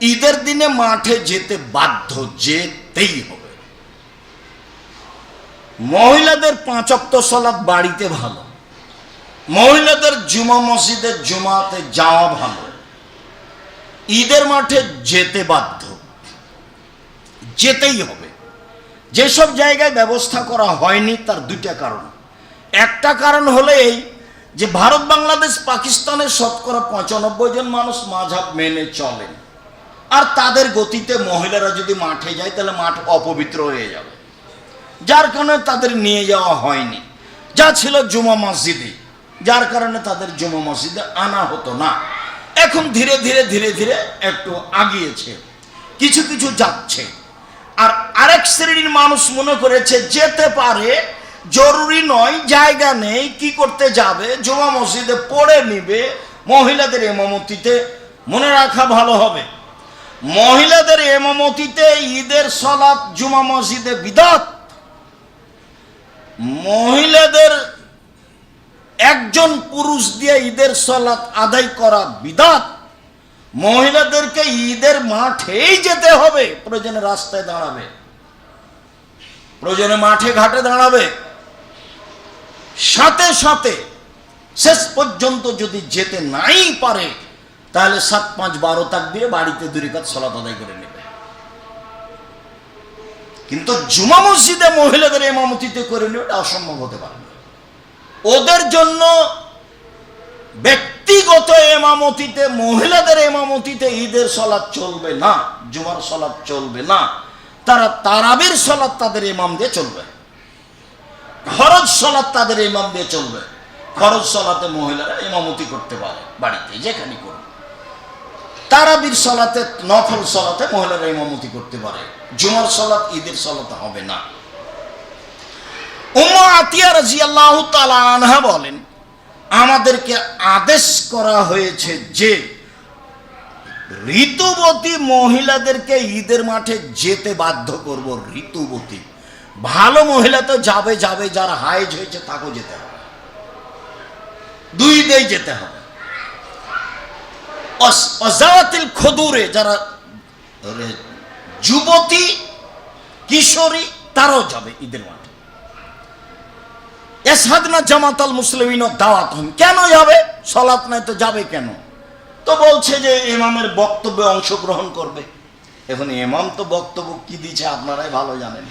ঈদের দিনে মাঠে যেতে বাধ্য যেতেই হবে। মহিলাদের পাঁচক্ত সলাৎ বাড়িতে ভালো। মহিলাদের জুমা মসজিদের জুমাতে যাওয়া ভালো। ঈদের মাঠে যেতে বাধ্য। যেতেই হবে। যেসব জায়গায় ব্যবস্থা করা হয়নি তার দুইটা কারণ। একটা কারণ হলো এই যে ভারত, বাংলাদেশ, পাকিস্তানের শতকরা পঁচানব্বই জন মানুষ মাঝাব মেনে চলেন। আর তাদের গতিতে মহিলারা যদি মাঠে যায়, তাহলে মাঠ অপবিত্র হয়ে যাবে। যার কারণে তাদের নিয়ে যাওয়া হয়নি। যা ছিল জুমা মসজিদে, যার কারণে তাদের জুমা মসজিদে আনা হতো না। এখন ধীরে ধীরে ধীরে ধীরে একটু আগিয়েছে, কিছু কিছু যাচ্ছে। আর আরেক শ্রেণির মানুষ মনে করেছে, যেতে পারে, জরুরি নয়, জায়গা নেই, কি করতে যাবে, জুমা মসজিদে পড়ে নিবে, মহিলাদের এমামতিতে মনে রাখা ভালো হবে। মহিলাদের এমামতিতে ঈদের সলাৎ জুমা মসজিদে বিদাত। মহিলাদের একজন পুরুষ দিয়ে ঈদের সলাৎ আদায় করা বিদাত। মহিলাদেরকে ঈদের মাঠেই যেতে হবে, প্রয়োজনে রাস্তায় দাঁড়াবে। প্রয়োজনে মাঠে ঘাটে দাঁড়াবে। সাথে সাথে শেষ পর্যন্ত যদি যেতে নাই পারে তাহলে সাত পাঁচ বারো তাক দিয়ে বাড়িতে দুরিকাত সলাত আদায় করে নেবে। কিন্তু জুমা মসজিদে মহিলাদের এমামতিতে করে নেবে এটা অসম্ভব হতে পারে। ওদের জন্য ব্যক্তিগত এমামতিতে মহিলাদের এমামতিতে ঈদের সলাৎ চলবে না, জুমার সলাৎ চলবে না। তারা তারাবির সলাৎ তাদের ইমাম দিয়ে চলবে। খরচ সলাৎ তাদের ইমাম দিয়ে চলবে। খরচ সলাতে মহিলারা ইমামতি করতে পারে বাড়িতে, যেখানে করবে তারাবির সলাতে, নফল সলাতে মহিলারা ইমামতি করতে পারে। জুমার সলাত ঈদের সলাতে হবে না। উম্মা আতিয়া রাজিয়াল্লাহু তাআলা আনহা বলেন, আমাদেরকে আদেশ করা হয়েছে যে, ঋতুবতী মহিলাদেরকে ঈদের মাঠে যেতে বাধ্য করব ঋতুবতী। ভালো মহিলা তো যাবে যাবে, যার হাইজ হয়েছে তাকেও যেতে হবে। দুই দেই যেতে হবে। অজাতিল খদুরে, যারা যুবতী, কিশোরী, তারাও যাবে ঈদের মাঠে। এসাদনা জামাতাল মুসলিমিন দাওয়াত হন। কেন যাবে? সলাৎ নাই তো যাবে কেন? তো বলছে যে ইমামের বক্তব্যে অংশগ্রহণ করবে। এখন ইমাম তো বক্তব্য কি দিচ্ছে আপনারাই ভালো জানেন।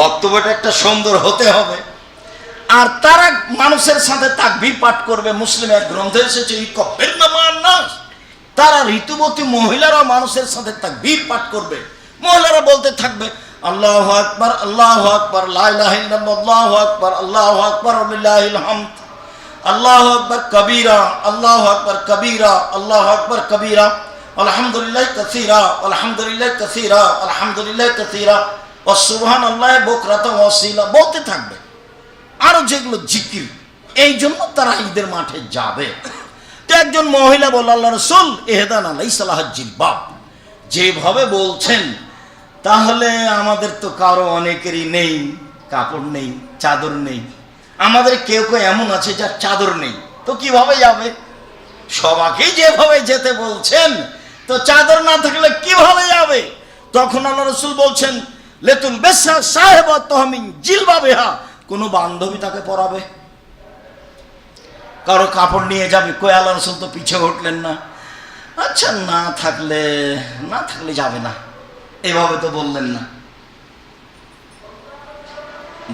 বক্তব্যটা একটা সুন্দর হতে হবে। আর তারা মানুষের সাথে তাকবীর পাঠ করবে মুসলিম এক গ্রন্থে এসেছে এই কব্বের নাস তারা ঋতুবতী মহিলারা মানুষের সাথে তাকবীর পাঠ করবে। মহিলারা বলতে থাকবে, আল্লাহ আকবার আল্লাহ আকবার আল্লাহ আকবার আল্লাহ আকবার হামদ, আল্লাহ আকবার কবীরা, আল্লাহ আকবার কবীরা, আল্লাহ আকবার কবীরা, আলহামদুলিল্লাহ কাসীরা আলহামদুলিল্লাহ কাসীরা আলহামদুলিল্লাহ কাসীরা ও সুবহান আল্লাহ বকরাতা ওয়াসিলা বলতে থাকবে। আরও যেগুলো জিকির, এই জন্য তারা ঈদের মাঠে যাবে। তো একজন মহিলা বলল, আল্লাহ রসুল এহেদান আলাই সালাহ জিলবাব। যেভাবে বলছেন, তাহলে আমাদের তো কারও অনেকেরই নেই, কাপড় নেই, চাদর নেই। আমাদের কেউ কেউ এমন আছে যার চাদর নেই। তো কীভাবে যাবে? সবাকেই যেভাবে যেতে বলছেন, তো চাদর না থাকলে কীভাবে যাবে? তখন আল্লাহ রসুল বলছেন, লেতুল বেসা সাহেব তহমিন জিলবা বেহা কোনো বান্ধবী তাকে পরাবে? কারও কাপড় নিয়ে যাবে? কই আল্লাহ রসুল তো পিছে উঠলেন না। আচ্ছা না থাকলে না থাকলে যাবে না। এভাবে তো বললেন না।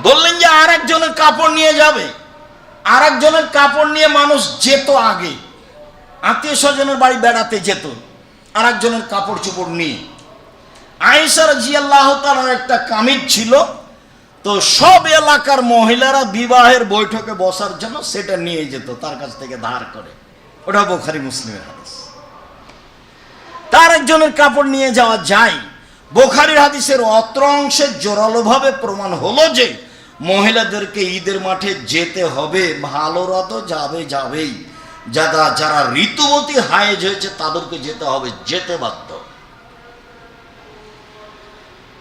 বললেন যে আর একজনের কাপড় নিয়ে যাবে। আর একজনের কাপড় নিয়ে মানুষ যেত আগে। আত্মীয় স্বজনের বাড়ি বেড়াতে যেত। আর একজনের কাপড় চোপড় নিয়ে। আয়েশার জিয়াল্লাহ তার একটা কামিজ ছিল। তো সব এলাকার মহিলারা বিবাহের বৈঠকে বসার জন্য সেটা নিয়ে যেত, তার কাছ থেকে ধার করে। ওটা বোখারি মুসলিমের হাদিস। তার একজনের কাপড় নিয়ে যাওয়া যায়। বোখারির হাদিসের অত্র অংশে জোরালোভাবে প্রমাণ হলো যে, মহিলাদেরকে ঈদের মাঠে যেতে হবে, ভালো রত যাবে যাবেই। যারা যারা ঋতুবতী হায়েজ হয়েছে, তাদেরকে যেতে হবে, যেতে বাধ্য।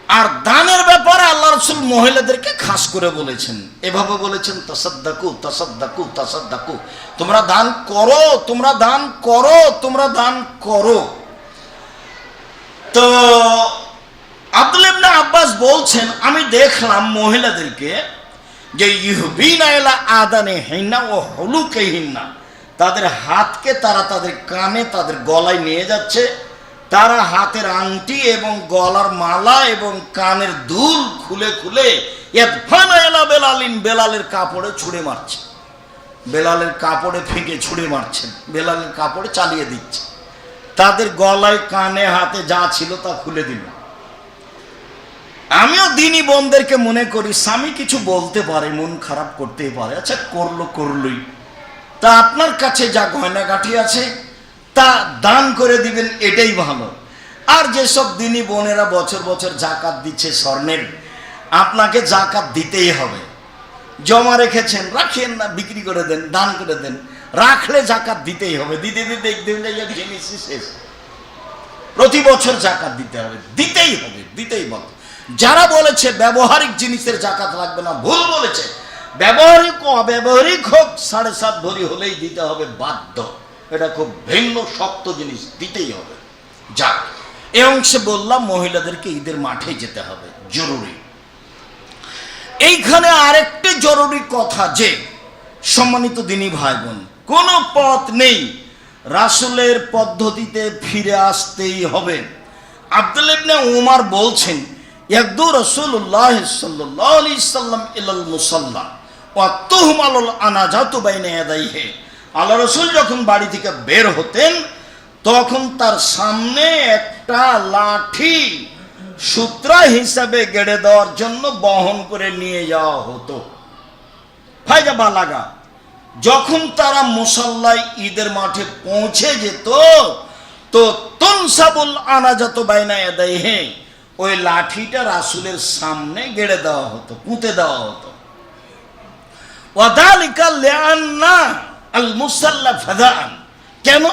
আর দানের ব্যাপারে আল্লাহ রসুল মহিলাদেরকে খাস করে বলেছেন। এভাবে বলেছেন তোমরা দান করো, তোমরা দান করো, তোমরা দান করো। তো আব্দুল আব্বাস বলছেন, আমি দেখলাম মহিলাদেরকে যে ইহবিনা আদানে হিন্না ও হলুকে হিন্না তাদের হাতকে তারা তাদের কানে, তাদের গলায় নিয়ে যাচ্ছে তারা হাতের আংটি এবং গলার মালা এবং কানের দুল খুলে খুলে বেলালিন, বেলালের কাপড়ে ছুঁড়ে মারছে। বেলালের কাপড়ে ফেঁকে ছুঁড়ে মারছেন বেলালের কাপড়ে চালিয়ে দিচ্ছে। তাদের গলায়, কানে, হাতে যা ছিল তা খুলে দিল। আমিও দিনই বোনদেরকে মনে করি, স্বামী কিছু বলতে পারে, মন খারাপ করতেই পারে। আচ্ছা করল, করলই। তা আপনার কাছে যা গয়নাগাঠি আছে তা দান করে দিবেন, এটাই ভালো। আর যেসব দিনই বোনেরা বছর বছর জাকাত দিচ্ছে স্বর্ণের, আপনাকে জাকাত দিতেই হবে। জমা রেখেছেন, রাখেন না, বিক্রি করে দেন, দান করে দেন। রাখলে জাকাত দিতেই হবে। দিতে দিতে জিনিসই শেষ। প্রতি বছর জাকাত দিতে হবে। দিতেই হবে দিতেই হবে যারা বলেছে ব্যবহারিক জিনিসের জাকাত লাগবে না, ভুল বলেছে। ব্যবহারিক অব্যবহারিক হোক, সাড়ে সাত ভরি হলেই দিতে হবে বাধ্য। এটা খুব ভিন্ন, শক্ত জিনিস, দিতেই হবে। যাক, এ অংশে বললাম মহিলাদেরকে ঈদের মাঠে যেতে হবে, জরুরি। এইখানে আরেকটি জরুরি কথা যে, সম্মানিত দিনী ভাই বোন কোনো পথ নেই, রাসুলের পদ্ধতিতে ফিরে আসতেই হবে। আব্দুল ইবনে উমার বলছেন ইয়াকদু রাসূলুল্লাহ সাল্লাল্লাহু আলাইহি সাল্লাম ইলাল মুসাল্লা, ওয়া তুহমালুল আনাজাতু বাইনা ইয়াদাইহি। আল্লাহ রসুল যখন বাড়ি থেকে বের হতেন, তখন তার সামনে একটা লাঠি সূত্রা হিসাবে গেড়ে দেওয়ার জন্য বহন করে নিয়ে যাওয়া হতো। ফায়দা বালাগা যখন তারা মুসাল্লায় ঈদের মাঠে পৌঁছে যেত, তো তনসাবুল আনাজাত বাইনা এদাইহে ওই লাঠিটা রাসুলের সামনে গেড়ে দেওয়া হতো, পুঁতে দেওয়া হতো। ওয়াদালিকা লিআন্না আল মুসাল্লা ফাদান কেন?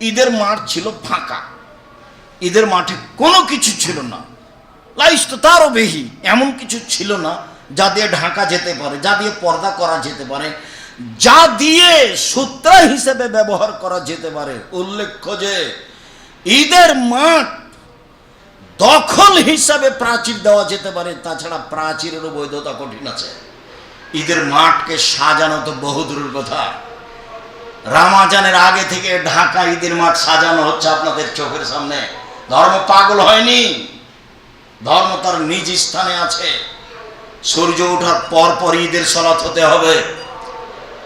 ঈদের মাঠ ছিল ফাঁকা। ঈদের মাঠে কোনো কিছু ছিল না। লাইস তো তারও বেশি এমন কিছু ছিল না যা দিয়ে ঢাকা যেতে পারে, যা দিয়ে পর্দা করা যেতে পারে, যা দিয়ে সূত্রা হিসেবে ব্যবহার করা যেতে পারে। উল্লেখ্য যে, ঈদের মাঠ দখল হিসাবে প্রাচীর দেওয়া যেতে পারে, তাছাড়া প্রাচীরেরও বৈধতা কঠিন আছে। ঈদের মাঠকে সাজানো তো বহুদূরের কথা। রামাজানের আগে থেকে ঢাকা ঈদের মাঠ সাজানো হচ্ছে আপনাদের চোখের সামনে। ধর্ম পাগল হয়নি। ধর্ম তার নিজ স্থানে আছে। সূর্য ওঠার পর পর ঈদের সলাৎ হতে হবে।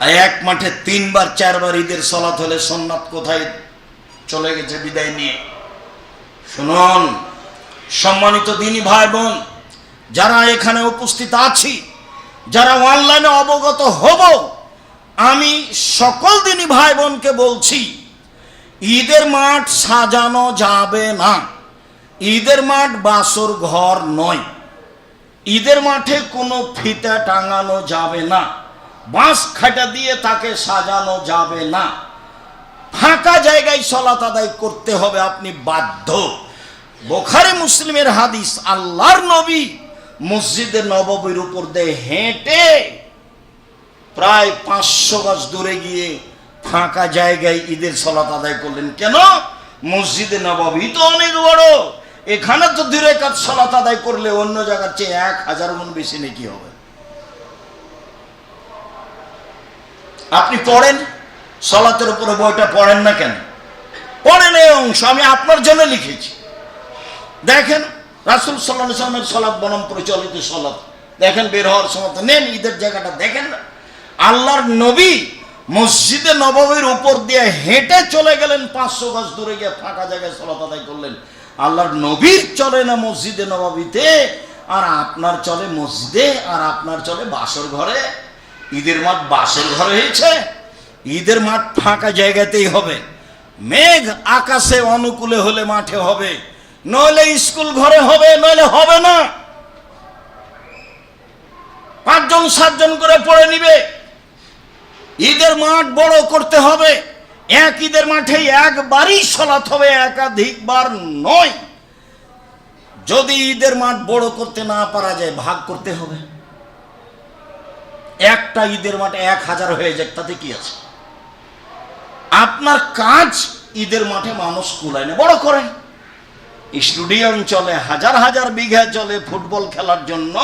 এক মাঠে তিনবার, চারবার ঈদের সলাৎ হলে সোননাথ কোথায় চলে গেছে বিদায় নিয়ে? শুনুন, সম্মানিত দিনী ভাই বোন যারা এখানে উপস্থিত আছি, যারা অনলাইনে অবগত হব আমি সকল দিনী ভাই বোনকে বলছি, ঈদের মাঠ সাজানো যাবে না। ঈদের মাঠ বাসর ঘর নয়। ঈদের মাঠে কোনো ফিতা টাঙানো যাবে না। বাঁশ খাটা দিয়ে তাকে সাজানো যাবে না। ফাঁকা জায়গায় সলাত আদায় করতে হবে আপনি বাধ্য। বোখারে মুসলিমের হাদিস, আল্লাহর নবী মসজিদে নববীর উপর দিয়ে হেঁটে প্রায় পাঁচশো গজ দূরে গিয়ে ফাঁকা জায়গায় ঈদের সলাত আদায় করলেন। কেন? মসজিদে নবাবী তো অনেক বড়। এখানে তো দূরে কাজ সলাত আদায় করলে অন্য জায়গার চেয়ে এক হাজার গুণ বেশি নাকি হবে। আপনি পড়েন? সলাতের উপরে বইটা পড়েন না কেন? পড়েন এই অংশ, আমি আপনার জন্য লিখেছি। দেখেন, রাসুল সাল্লাহ সাল্লামের সলাৎ বনম প্রচলিত সলাৎ দেখেন, বের হওয়ার সময় তো নেন, ঈদের জায়গাটা দেখেন না। আল্লাহর নবী মসজিদে নবমীর উপর দিয়ে হেঁটে চলে গেলেন, পাঁচশো গজ দূরে গিয়ে ফাঁকা জায়গায় সলাত আদায় করলেন। আল্লাহর নবীর চলে না মসজিদে নবাবিতে, আর আপনার চলে মসজিদে, আর আপনার চলে বাসর ঘরে। ঈদের মাঠ বাসর ঘরে হয়েছে, ঈদের মাঠ ফাঁকা জায়গাতেই হবে। মেঘ আকাশে অনুকূলে হলে মাঠে হবে, নইলে স্কুল ঘরে হবে, নইলে হবে না। পাঁচজন, সাতজন করে পড়ে নিবে। ঈদের মাঠ বড় করতে হবে। এক ঈদের মাঠে একবারই সলাত হবে, একাধিকবার নয়। যদি ঈদের মাঠ বড় করতে না পারা যায়, ভাগ করতে হবে। একটা ঈদের মাঠে এক হাজার হয়ে যাক, তাতে কি আছে? আপনার কাজ ঈদের মাঠে মানুষ কুলায় না, বড় করে। স্টুডিয়াম চলে, হাজার হাজার বিঘা চলে ফুটবল খেলার জন্য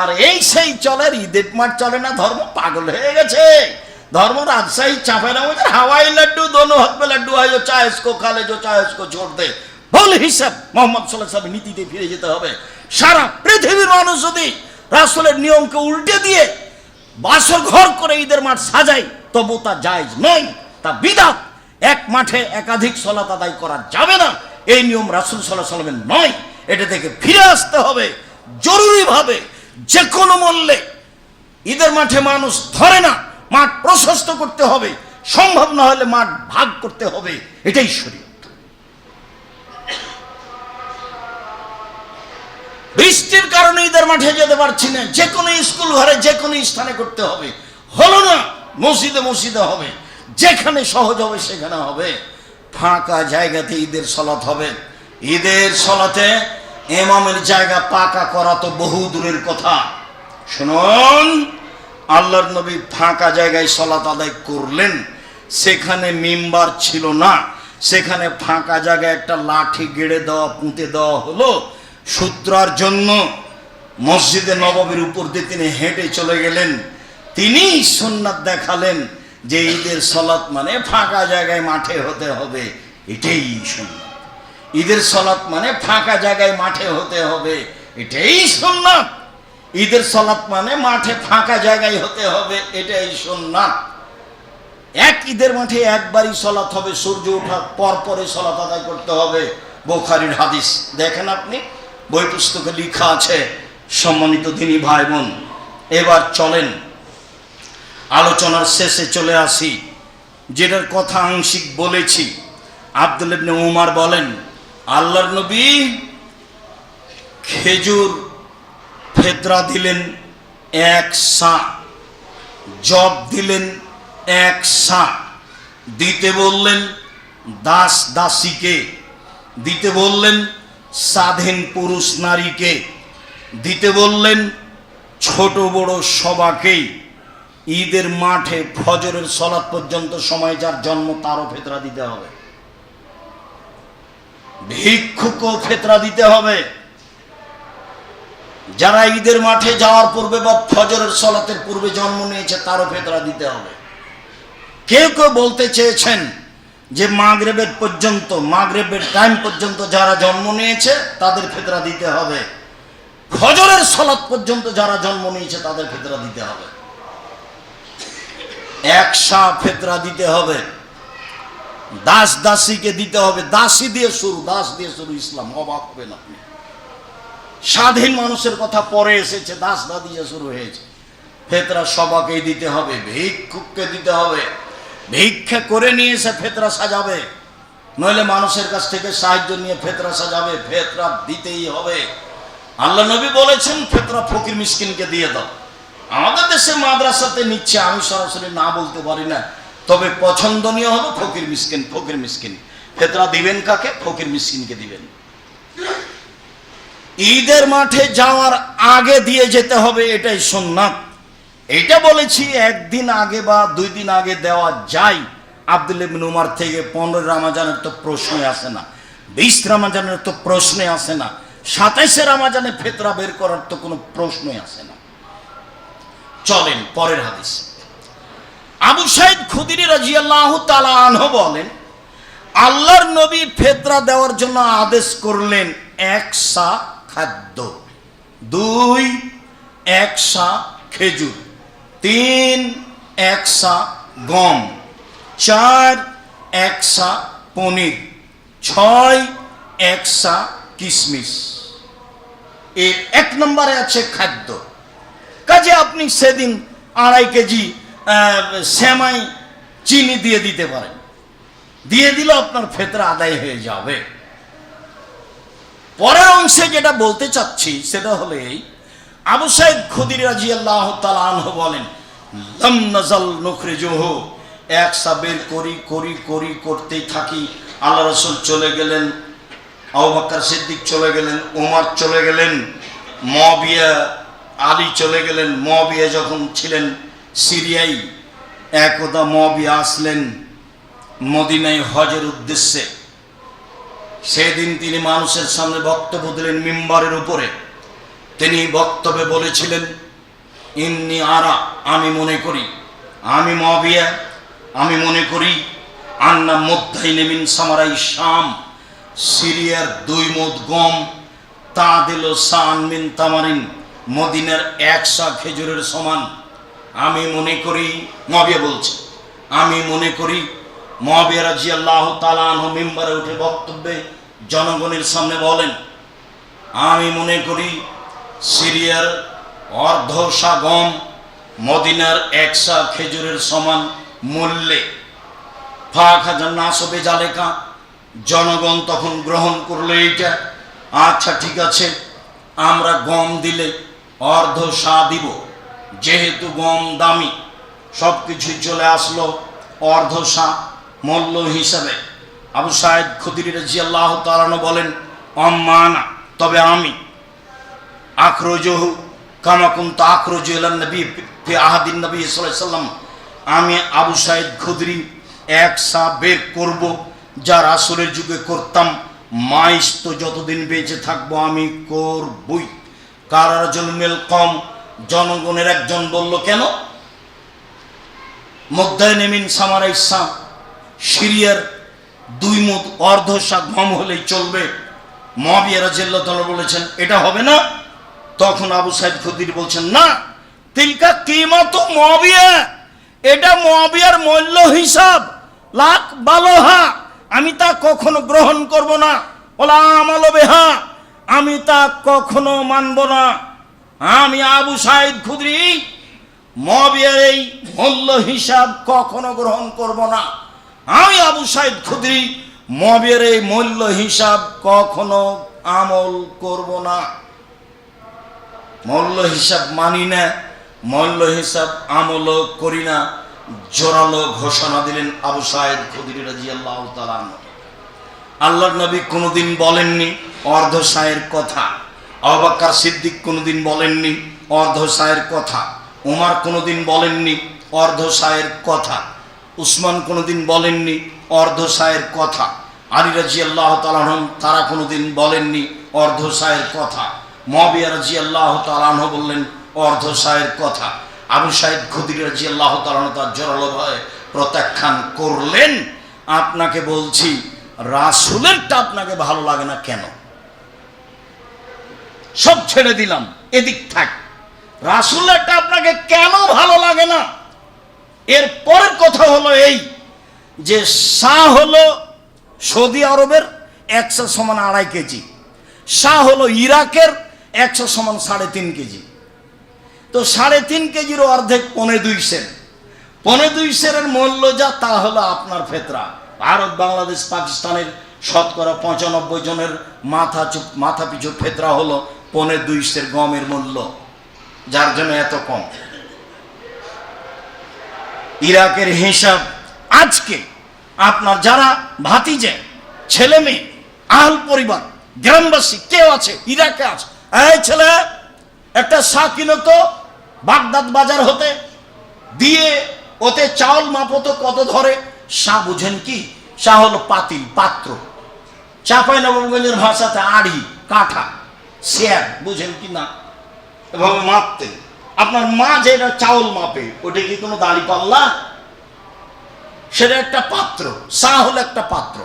আর এই সেই চলে ঈদের মাঠ চলে না, ধর্ম পাগল হয়ে গেছে। ধর্ম রাজশাহী চাপে না বুঝে হাওয়াই লাড্ডু, দোনো হাত পে লাড্ডু হয় চায়স্কো কালেজো জো জোর ছোড় দে। ভুল হিসাব, মোহাম্মদ সাল্লাহ সাহেব নীতিতে ফিরে যেতে হবে। সারা পৃথিবীর মানুষ যদি রাসুলের নিয়মকে উল্টে দিয়ে বাসর ঘর করে ঈদের মাঠ সাজাই তবু তা জায়জ নয় তা বিদাত। এক মাঠে একাধিক সলাত আদায় করা যাবে না। এই নিয়ম রাসুল সাল্লাহ সাল্লামের নয়। এটা থেকে ফিরে আসতে হবে জরুরিভাবে। যে কোনো মূল্যে। ঈদের মাঠে মানুষ ধরে না, মাঠ প্রশস্ত করতে হবে, সম্ভব না হলে মাঠ ভাগ করতে হবে, এটাই শরীয়ত। বৃষ্টির কারণে ঈদের মাঠে যেতে পারছি না যে কোনো স্কুল ঘরে যে কোনো স্থানে করতে হবে। হলো না, মসজিদে মসজিদে হবে, যেখানে সহজ হবে সেখানে হবে। ফাঁকা জায়গাতে ঈদের সলাত হবে। ঈদের সলাতে এমামের জায়গা পাকা করা তো বহু দূরের কথা। শুনুন, আল্লাহর নবী ফাঁকা জায়গায় সলাত আদায় করলেন, সেখানে মিম্বার ছিল না। সেখানে ফাঁকা জায়গায় একটা লাঠি গেড়ে দেওয়া, পুঁতে দেওয়া হলো। সূত্রার জন্য মসজিদে নবাবের উপর দিয়ে তিনি হেঁটে চলে গেলেন। তিনি সুন্নাত দেখালেন যে ঈদের সলাৎ মানে ফাঁকা জায়গায় মাঠে হতে হবে, এটাই সুন্নাত। ঈদের সলাৎ মানে ফাঁকা জায়গায় মাঠে হতে হবে। এটাই সুন্নাত। ঈদের সলাৎ মানে মাঠে ফাঁকা জায়গায় হতে হবে, এটাই সুন্নাত। এক ঈদের মাঠে একবারই সলাৎ হবে, সূর্য ওঠার পর পরে সলাৎ আদায় করতে হবে। বোখারির হাদিস দেখেন আপনি? বই পুস্তকে লেখা আছে, সম্মানিত দিনী ভাই বোন এবার চলেন। আলোচনার শেষে চলে আসি, যেটার কথা আংশিক বলেছি। আব্দুল ইবনে উমার বলেন আল্লাহর নবী খেজুর ফেদরা দিলেন এক সা, জব দিলেন এক সা, দিতে বললেন দাস দাসীকে, দিতে বললেন স্বাধীন পুরুষ নারীকে, দিতে বললেন ছোট বড় সবাকেই ঈদের মাঠে ফজরের সলাৎ পর্যন্ত সময় যার জন্ম তারও ফেতরা দিতে হবে। ভিক্ষুকও ফেতরা দিতে হবে। যারা ঈদের মাঠে যাওয়ার পূর্বে বা ফজরের সলাতের পূর্বে জন্ম নিয়েছে, তারও ফেতরা দিতে হবে। কেউ কেউ বলতে চেয়েছেন যে মাগরেবের পর্যন্ত, মাগরেবের টাইম পর্যন্ত যারা জন্ম নিয়েছে, তাদের ফেতরা দিতে হবে। ফজরের সলাৎ পর্যন্ত যারা জন্ম নিয়েছে, তাদের ফেতরা দিতে হবে। একসা ফেতরা দিতে হবে। দাস দাসীকে দিতে হবে, দাসী দিয়ে শুরু, দাস দিয়ে শুরু, ইসলাম, অবাক হবেন আপনি। স্বাধীন মানুষের কথা পরে এসেছে, দাস দা দিয়ে শুরু হয়েছে। ফেতরা সবাকেই দিতে হবে, ভিক্ষুককে দিতে হবে। ভিক্ষা করে নিয়ে এসে ফেতরা সাজাবে। নইলে মানুষের কাছ থেকে সাহায্য নিয়ে ফেতরা সাজাবে, ফেতরা দিতেই হবে। আল্লাহ নবী বলেছেন, ফেতরা ফকির মিসকিনকে দিয়ে দাও। আমাদের দেশে মাদ্রাসাতে নিচ্ছে, আমি সরাসরি না বলতে পারি না। তবে পছন্দনীয় হলো ফকির মিসকিন ফকির মিসকিন। ফেতরা দিবেন কাকে? ফকির মিসকিনকে দিবেন। ঈদের মাঠে যাওয়ার আগে দিয়ে যেতে হবে এটাই সুন্নাত। এটা বলেছি, একদিন আগে বা দুই দিন আগে দেওয়া যায়। আব্দুল ইবিন উমার থেকে পনেরো রামাজানের তো প্রশ্নই আসে না, বিশ রামাজানের তো প্রশ্নই আসে না, সাতাইশে রামাজানে ফেতরা বের করার তো কোনো প্রশ্নই আসে না। চলেন, পরের হাদিস। আবু সাইদ খুদিরি রাজিয়াল্লাহ তালা আনহ বলেন, আল্লাহর নবী ফেতরা দেওয়ার জন্য আদেশ করলেন এক সা খাদ্য, দুই এক সা খেজুর, তিন এক সা গম, চার এক সা পনির, ছয় এক সা কিশমিশ এর এক নম্বরে আছে খাদ্য। কাজে আপনি সেদিন আড়াই কেজি সেমাই চিনি দিয়ে দিতে পারেন। দিয়ে দিলে আপনার ফেতরা আদায় হয়ে যাবে। পরের অংশে যেটা বলতে চাচ্ছি, সেটা হলো এই। আবু সাহেব খুদির রাজি আল্লাহ তালাহ বলেন, লম নজল নখরে জোহ এক সাবের করি করি করি করতেই থাকি। আল্লাহ রসুল চলে গেলেন আবাক্কার সিদ্দিক চলে গেলেন ওমর চলে গেলেন, মবিয়া আলী চলে গেলেন, মবিয়া যখন ছিলেন সিরিয়াই একদা মবিয়া আসলেন মদিনায় হজের উদ্দেশ্যে। সেদিন তিনি মানুষের সামনে বক্তব্য দিলেন মিম্বারের উপরে। তিনি বক্তব্যে বলেছিলেন, ইন্নি আরা, আমি মনে করি, আমি মবিয়া, আমি মনে করি, আন্না মধ্যাইনে নেমিন সামারাই শাম, সিরিয়ার দুই মদ গম তা দিল সান মিন তামারিন, মদিনার একশা খেজুরের সমান। আমি মনে করি মবিয়া বলছে, আমি মনে করি মহাবিয়া রাজি আল্লাহ তালাহ মেম্বারে উঠে বক্তব্যে জনগণের সামনে বলেন, আমি মনে করি সিরিয়ার অর্ধশা গম মদিনার একশা খেজুরের সমান মূল্যে ফাঁক হাজার নাসবে জালেকা। জনগণ তখন গ্রহণ করল এইটা। আচ্ছা ঠিক আছে, আমরা গম দিলে অর্ধ সা দিব। যেহেতু গম দামি সব কিছুই চলে আসলো অর্ধ সা মূল্য হিসাবে। আবু সাহেদ খুদির রাজি তালানো বলেন, অম্মানা, তবে আমি। আখরোজহু কামাকুম তা আখরোজ এলান নবী আহাদিন নবী সাল্লাম। আমি আবু সাইদ খুদরি এক সা বের করব, যা রাসূলের যুগে করতাম। মাইস তো যতদিন বেঁচে থাকব আমি করবই। কারার জন্মেল কম জনগণের একজন বলল, কেন? মধ্যায় নেমিন সামারা ইসলাম, সিরিয়ার দুই মুদ অর্ধ শাক গম হলেই চলবে। মহাবিয়ারা জেল্লাতলা বলেছেন, এটা হবে না। তখন আবু সাইদ খুদির বলছেন, না, তিলকা কিমত মহাবিয়া, এটা মহাবিয়ার মূল্য হিসাব, লাখ বালোহা, আমি তা কখনো গ্রহণ করব না। ওলা আমালো বেহা, আমি তা কখনো মানব না। আমি আবু সাইদ খুদরি মহাবিয়ার এই মূল্য হিসাব কখনো গ্রহণ করব না। আমি আবু সাইদ খুদরি মহাবিয়ার এই মূল্য হিসাব কখনো আমল করব না। মূল্য হিসাব মানি না, মূল্য হিসাব আমল করি না। জোরালো ঘোষণা দিলেন আবু সাহেদ খুদির রাজি আল্লাহ আল্লাহ নবী কোনোদিন বলেননি অর্ধ সায়ের কথা। অবাক্কার সিদ্দিক কোনোদিন বলেননি, অর্ধ সায়ের কথা। উমার কোনোদিন বলেননি, অর্ধ সায়ের কথা। উসমান কোনোদিন বলেননি, অর্ধ সায়ের কথা। আলী রাজি আল্লাহ তালাহম তারা কোনোদিন বলেননি, অর্ধ সায়ের কথা। মবিয়া রাজি আল্লাহ তালাহ বললেন, অর্ধ সায়ের কথা। আবু সাহেব খুদির রাজি আল্লাহ তালাহ তার জোরালো ভয়ে প্রত্যাখ্যান করলেন, আপনাকে বলছি, রাসুলেরটা আপনাকে ভালো লাগে না কেন? সব ছেড়ে দিলাম। এদিক থাক। রাসুলেরটা আপনাকে কেন ভালো লাগে না? এর পরের কথা হলো এই যে শাহ হলো সৌদি আরবের একশো সমান আড়াই কেজি। শাহ হলো ইরাকের একশো সমান সাড়ে তিন কেজি। তো সাড়ে তিন কেজির অর্ধেক পনে দুই সের। পনে দুই সেরের মূল্য যা, তা হলো আপনার ফেতরা। ভারত, বাংলাদেশ, পাকিস্তানের শতকরা পঁচানব্বই জনের মাথা মাথা পিছু ফেতরা হলো পনে দুই সের গমের মূল্য, যার জন্য এত কম। ইরাকের হিসাব আজকে আপনার যারা ভাতিজে, ছেলে মেয়ে, আহল পরিবার, গ্রামবাসী, কেউ আছে, ইরাকে আছে, এই ছেলে একটা চা কিনো তো বাগদাদ বাজার হতে, দিয়ে ওতে চাউল মাপতো কত ধরে চা বুঝেন কি? চা হলো পাতিল, পাত্র। চাপাই নবগঞ্জের ভাষাতে আড়ি কাঠা শেয়ার বুঝেন কি না? এভাবে মাপতেন আপনার মা যেটা চাউল মাপে, ওটা কি কোনো দাড়ি পাল্লা? সেটা একটা পাত্র চা হলো একটা পাত্র।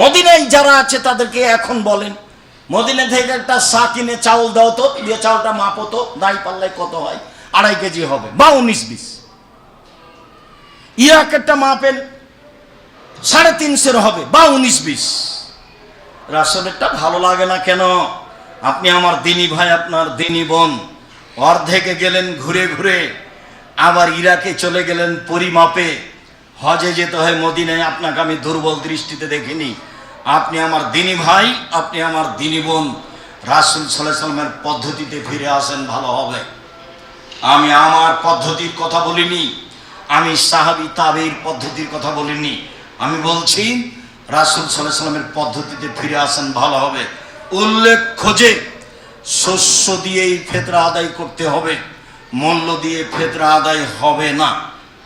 মদিনায় যারা আছে, তাদেরকে এখন বলেন, মদিনা থেকে একটা চা কিনে চাউল দাও তো, দিয়ে চাউলটা মাপো তো, দাড়ি পাল্লায় কত হয়? আড়াই কেজি হবে বা উনিশ বিশ ইরাকেরটা মাপেন, সাড়ে তিনশোর হবে বা উনিশ বিশ রাসলেরটা ভালো লাগে না কেন? আপনি আমার দিনী ভাই, আপনার দিনী বোন। অর্ধেকে গেলেন ঘুরে ঘুরে, আবার ইরাকে চলে গেলেন পরিমাপে। হজে যেতে হয় মদিনায়, আপনাকে আমি দুর্বল দৃষ্টিতে দেখিনি। আপনি আমার দিনী ভাই, আপনি আমার দিনী বোন। রাসুল সাল্লামের পদ্ধতিতে ফিরে আসেন, ভালো হবে। আমি আমার পদ্ধতির কথা বলিনি, আমি সাহাবি তাবির পদ্ধতির কথা বলিনি। আমি বলছি, রাসুল সাল্লাহ সাল্লামের পদ্ধতিতে ফিরে আসেন, ভালো হবে। উল্লেখ খোঁজে শস্য দিয়েই ফেতরা আদায় করতে হবে, মূল্য দিয়ে ফেতরা আদায় হবে না।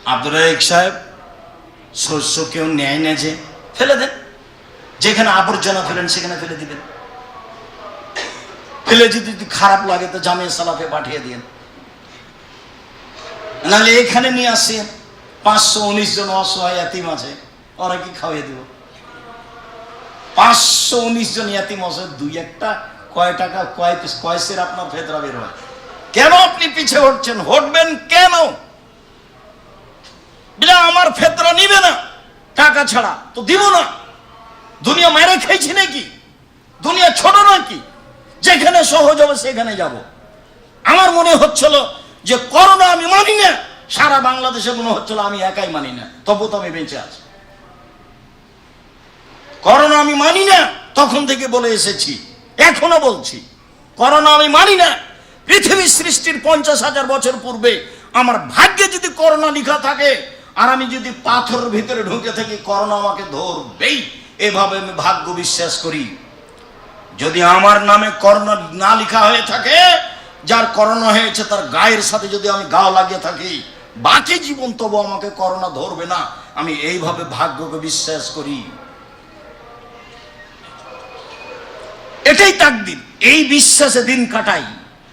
আব্দুল রাহিক সাহেব, শস্য কেউ নেয় না যে, ফেলে দেন। যেখানে আবর্জনা ফেলেন, সেখানে ফেলে দিবেন। ফেলে যদি যদি খারাপ লাগে, তো জামিয়া সালাফে পাঠিয়ে দিন নাহলে এখানে নিয়ে আসেন। পাঁচশো উনিশ জন অসহায় এতিম আছে, ওরা কি খাওয়াই দিব? পাঁচশো উনিশ জন ইয়াতিম আছে দুই একটা, কয় টাকা, কয় পিস কয়সের আপনার ফেতরা বের হয়। কেন আপনি পিছে হটছেন হটবেন কেন? বিলা আমার ফেতরা নিবে না। টাকা ছাড়া তো দিব না। দুনিয়া মেরে খেয়েছি নাকি? দুনিয়া ছোট নাকি? যেখানে সহজ হবে সেখানে যাব। আমার মনে হচ্ছিল যে করোনা আমি মানি না, সারা বাংলাদেশে মনে হচ্ছিল আমি একাই মানি না। তবু তো আমি বেঁচে আছি। করোনা আমি মানি না, তখন থেকে বলে এসেছি, এখনও বলছি, করোনা আমি মানি না, পৃথিবীর সৃষ্টির পঞ্চাশ হাজার বছর পূর্বে আমার ভাগ্যে যদি করোনা লেখা থাকে, আর আমি যদি পাথরের ভিতরে ঢুকে থাকি, করোনা আমাকে ধরবেই, এভাবে আমি ভাগ্য বিশ্বাস করি। যদি আমার নামে করোনা না লিখা হয়ে থাকে, যার করোনা হয়েছে, তার গায়ের সাথে যদি আমি গাও লাগিয়ে থাকি, বাকি জীবন তবু আমাকে করোনা ধরবে না, আমি এইভাবে ভাগ্যকে বিশ্বাস করি। এটাই তাকদিন এই বিশ্বাসে দিন কাটাই।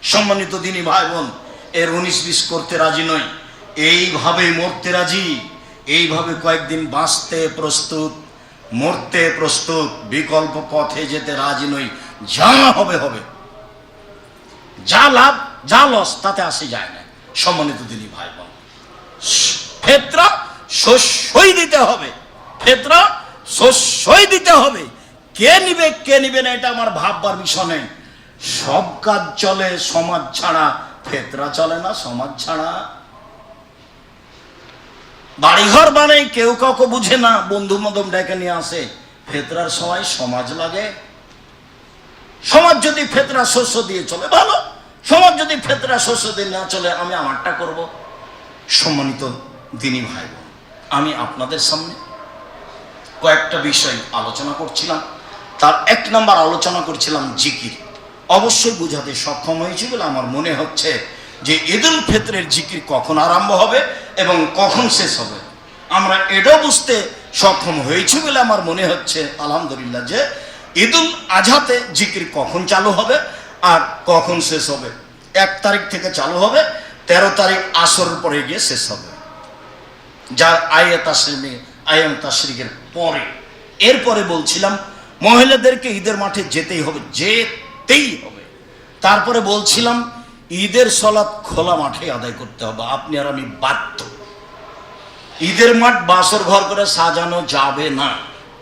সম্মানিত দিনী ভাই বোন এর উনিশ বিশ করতে রাজি নয় এইভাবে মরতে রাজি। এইভাবে কয়েকদিন বাঁচতে প্রস্তুত, মরতে প্রস্তুত, বিকল্প পথে যেতে রাজি নই। যা হবে হবে। যা লাভ, যা লস, তাতে আসে যায় না। সম্মানিত দিনী ভাই বোন ফেতরা শস্যই দিতে হবে। ফেতরা শস্যই দিতে হবে। কে নিবে কে নিবে না এটা আমার ভাববার বিষয় নেই। সব কাজ চলে, সমাজ ছাড়া, ফেতরা চলে না, সমাজ ছাড়া। বাড়িঘর বানাই, কেউ কাউকে বুঝে না, বন্ধু বান্ধব ডেকে নিয়ে আসে, ফেতরার সময় সমাজ লাগে। সমাজ যদি ফেতরা শস্য দিয়ে চলে, ভালো। সমাজ যদি ফেতরা শস্য দিয়ে না চলে, আমি আমারটা করব। সম্মানিত দিনী ভাই আমি আপনাদের সামনে কয়েকটা বিষয় আলোচনা করছিলাম। তার এক নম্বর আলোচনা করছিলাম জিকির। অবশ্যই বোঝাতে সক্ষম হয়েছি বলে আমার মনে হচ্ছে যে ঈদুল ফিতরের জিকির কখন আরম্ভ হবে এবং কখন শেষ হবে। আমরা এটাও বুঝতে সক্ষম হয়েছি বলে আমার মনে হচ্ছে, আলহামদুলিল্লাহ, যে ঈদুল আজহাতে জিকির কখন চালু হবে আর কখন শেষ হবে। এক তারিখ থেকে চালু হবে, তেরো তারিখ আসর পরে গিয়ে শেষ হবে। যার আয়ে তাসরিমে আয়াম তাসরিকের পরে। এরপরে বলছিলাম মহিলাদেরকে ঈদের মাঠে যেতেই হবে যেতেই হবে। তারপরে বলছিলাম, ঈদের সলাৎ খোলা মাঠে আদায় করতে হবে, আপনি আর আমি বাধ্য। ঈদের মাঠ বাসর ঘর করে সাজানো যাবে না।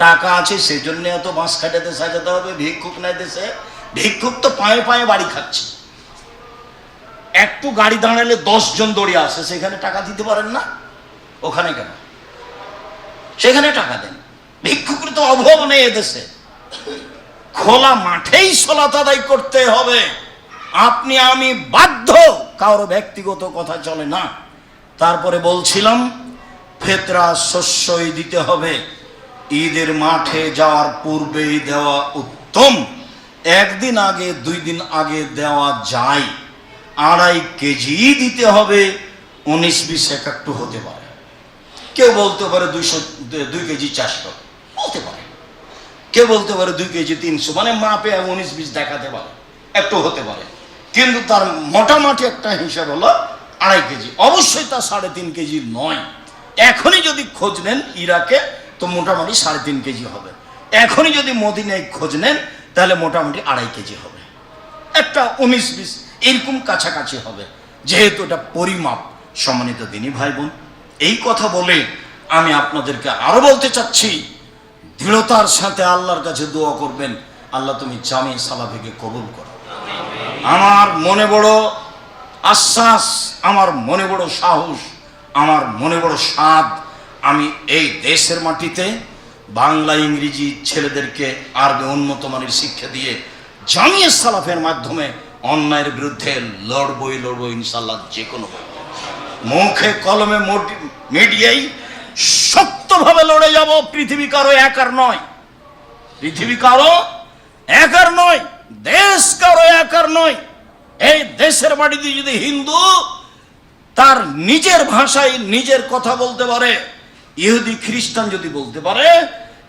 টাকা আছে সেই জন্য এত বাঁশ খাটাতে সাজাতে হবে, ভিক্ষুক নাই দেশে। ভিক্ষুক তো পায়ে পায়ে বাড়ি খাচ্ছে। একটু গাড়ি দাঁড়ালে জন দৌড়ে আসে, সেখানে টাকা দিতে পারেন না? ওখানে কেন? সেখানে টাকা দেন। ভিক্ষুকের তো অভাব নেই এদেশে খোলা মাঠেই সলাত আদায় করতে হবে। আপনি, আমি বাধ্য। কারও ব্যক্তিগত কথা চলে না। তারপরে বলছিলাম, ফেতরা শস্যই দিতে হবে। ঈদের মাঠে যাওয়ার পূর্বেই দেওয়া উত্তম। একদিন আগে, দুই দিন আগে দেওয়া যায়। আড়াই কেজি দিতে হবে। উনিশ, বিশ এক একটু হতে পারে। কেউ বলতে পারে দুইশো, দুই কেজি চারশো। বলতে পারে। কেউ বলতে পারে দুই কেজি তিনশো? মানে মাপে উনিশ বিশ দেখাতে পারে। একটু হতে পারে। কিন্তু তার মোটামুটি একটা হিসাব হলো আড়াই কেজি। অবশ্যই তা সাড়ে তিন কেজি নয়। এখনই যদি খোঁজ নেন ইরাকে, তো মোটামুটি সাড়ে তিন কেজি হবে। এখনই যদি মদিনায় খোঁজ নেন, তাহলে মোটামুটি আড়াই কেজি হবে। একটা উনিশ বিশ এরকম কাছাকাছি হবে। যেহেতু এটা পরিমাপ সম্মানিত দিনী ভাই বোন, এই কথা বলে আমি আপনাদেরকে আরও বলতে চাচ্ছি দৃঢ়তার সাথে আল্লাহর কাছে দোয়া করবেন, আল্লাহ তুমি জামি সালাফিকে কবুল করো। আমার মনে বড় আশ্বাস, আমার মনে বড় সাহস, আমার মনে বড় স্বাদ, আমি এই দেশের মাটিতে বাংলা, ইংরেজি ছেলেদেরকে আরবি উন্নত মানের শিক্ষা দিয়ে জামিয়া সালাফের মাধ্যমে অন্যায়ের বিরুদ্ধে লড়বই লড়বো ইনশাল্লাহ যে কোনো মুখে কলমে মিডিয়াই শক্তভাবে লড়ে যাব, পৃথিবী কারও একার নয়। পৃথিবী কারও একার নয়, দেশ কারও একার নয়। এই দেশের মাটিতে যদি হিন্দু তার নিজের ভাষায় নিজের কথা বলতে পারে, ইহুদি, খ্রিস্টান যদি বলতে পারে,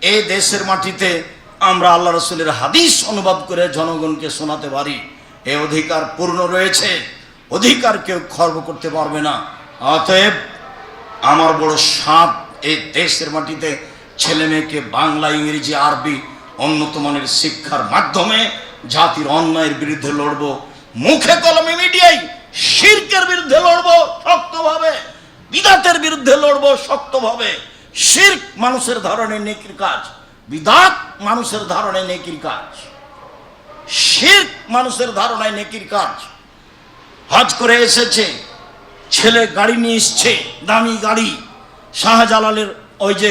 এই দেশের মাটিতে আমরা আল্লাহ রসুলের হাদিস অনুবাদ করে জনগণকে শোনাতে পারি। এ অধিকার পূর্ণ রয়েছে, অধিকার কেউ খর্ব করতে পারবে না। অতএব আমার বড় সাপ এই দেশের মাটিতে ছেলে মেয়েকে বাংলা, ইংরেজি, আরবি উন্নত মানের শিক্ষার মাধ্যমে জাতির অন্যায়ের বিরুদ্ধে লড়বো, মুখে কলমে মিডিয়াই শির্কের বিরুদ্ধে লড়বো শক্তভাবে, বিদাতের বিরুদ্ধে লড়বো শক্তভাবে। শির্ক মানুষের ধারণে নেকির কাজ, বিদাত মানুষের ধারণে নেকির কাজ। শির্ক মানুষের ধারণায় নেকির কাজ। হজ করে এসেছে ছেলে গাড়ি নিয়ে এসছে, দামি গাড়ি। শাহজালালের ওই যে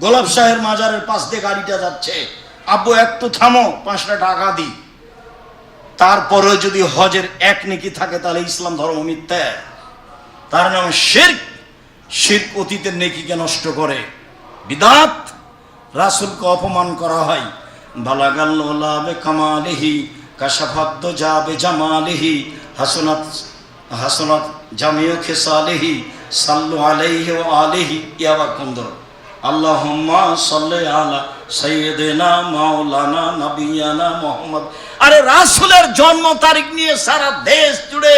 গোলাপ শাহের মাজারের পাশ দিয়ে গাড়িটা যাচ্ছে। আব্বু একটু থামো পাঁচটা টাকা দিই তারপরে যদি হজের এক নেকি থাকে, তাহলে ইসলাম ধর্ম মিথ্যা। তার নাম শির্ক। শির্ক অতীতের নেকিকে নষ্ট করে। বিদাত। রাসুলকে অপমান করা হয়। বালাগাল্লাবে কামালেহি কাশাফাদ্দ যাবে জামালেহি, হাসনাত হাসনাত জামিও খেসালেহি সাল্লু আলাইহি ও আলেহি ইয়াবা কুন্দর। আল্লাহুম্মা সাল্লি আলা সাইয়্যিদিনা, মাওলানা, নবিয়ানা মুহাম্মদ। আরে রাসূলের জন্ম তারিখ নিয়ে সারা দেশ জুড়ে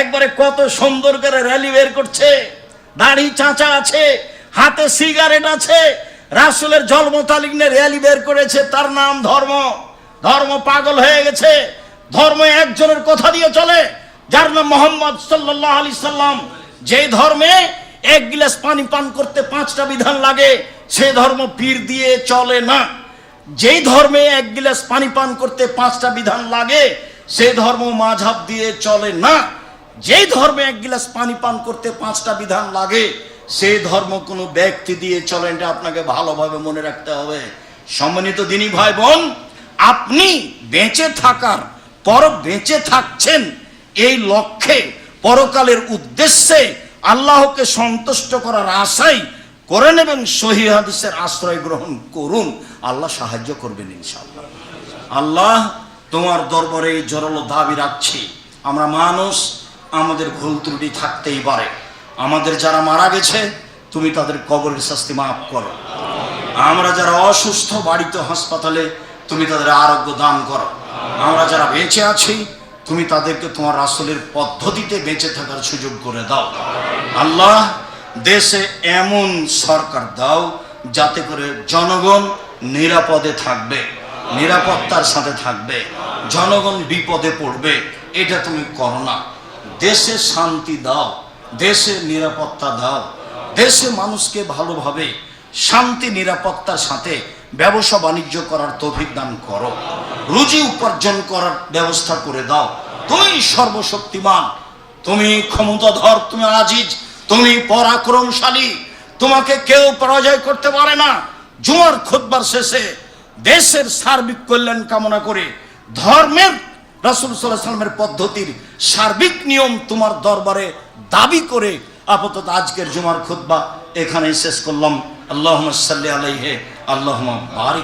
একবারে কত সুন্দর করে র্যালি বের করছে। দাড়ি চাঁচা আছে, হাতে সিগারেট আছে, রাসূলের জন্ম তারিখ নিয়ে র্যালি বের করেছে, তার নাম ধর্ম। ধর্ম পাগল হয়ে গেছে, ধর্ম একজনের কথা দিয়ে চলে। যার নাম মোহাম্মদ সাল্লাহ আলি সাল্লাম, যে ধর্মে এক গিলাস পানি পান করতে পাঁচটা বিধান লাগে, সে ধর্ম পীর দিয়ে চলে না। যেই ধর্মে এক গিলাস পানি পান করতে পাঁচটা বিধান লাগে, সে ধর্ম মাঝাব দিয়ে চলে না। যেই ধর্মে এক গিলাস পানি পান করতে পাঁচটা বিধান লাগে, সে ধর্ম কোনো ব্যক্তি দিয়ে চলে এটা আপনাকে ভালোভাবে মনে রাখতে হবে। সম্মানিত দিনী ভাই বোন, আপনি বেঁচে থাকার পর বেঁচে থাকছেন এই লক্ষ্যে, পরকালের উদ্দেশ্যে আল্লাহকে সন্তুষ্ট করার আশাই করেন এবং সহি হাদিসের আশ্রয় গ্রহণ করুন। আল্লাহ সাহায্য করবেন ইনশাআল্লাহ। আল্লাহ তোমার দরবারে জোরালো দাবি রাখছি। আমরা মানুষ, আমাদের ভুল ত্রুটি থাকতেই পারে। আমাদের যারা মারা গেছে, তুমি তাদের কবরের শাস্তি মাফ করো। আমরা যারা অসুস্থ, বাড়িতে, হাসপাতালে, তুমি তাদের আরোগ্য দান করো। আমরা যারা বেঁচে আছি তুমি তাদেরকে তোমার আসলের পদ্ধতিতে বেঁচে থাকার সুযোগ করে দাও। আল্লাহ দেশে এমন সরকার দাও যাতে করে জনগণ নিরাপদে থাকবে, নিরাপত্তার সাথে থাকবে, জনগণ বিপদে পড়বে, এটা তুমি করো না। দেশে শান্তি দাও, দেশে নিরাপত্তা দাও, দেশে মানুষকে ভালোভাবে শান্তি, নিরাপত্তার সাথে ব্যবসা বাণিজ্য করার তৌফিক দান করো। রুজি উপার্জন করার ব্যবস্থা করে দাও। তুমি সর্বশক্তিমান। তুমি ক্ষমতাধর, তুমি আজিজ, তুমি পরাক্রমশালী। তোমাকে কেউ পরাজয় করতে পারে না। জুমার খুতবার শেষে দেশের সার্বিক কল্যাণ কামনা করে ধর্মের, রাসুল সাল্লামের পদ্ধতির সার্বিক নিয়ম তোমার দরবারে দাবি করে আপাতত আজকের জুমার খুতবা এখানেই শেষ করলাম। আল্লাহ সাল্লি আলাইহে আল্লাহ বারিক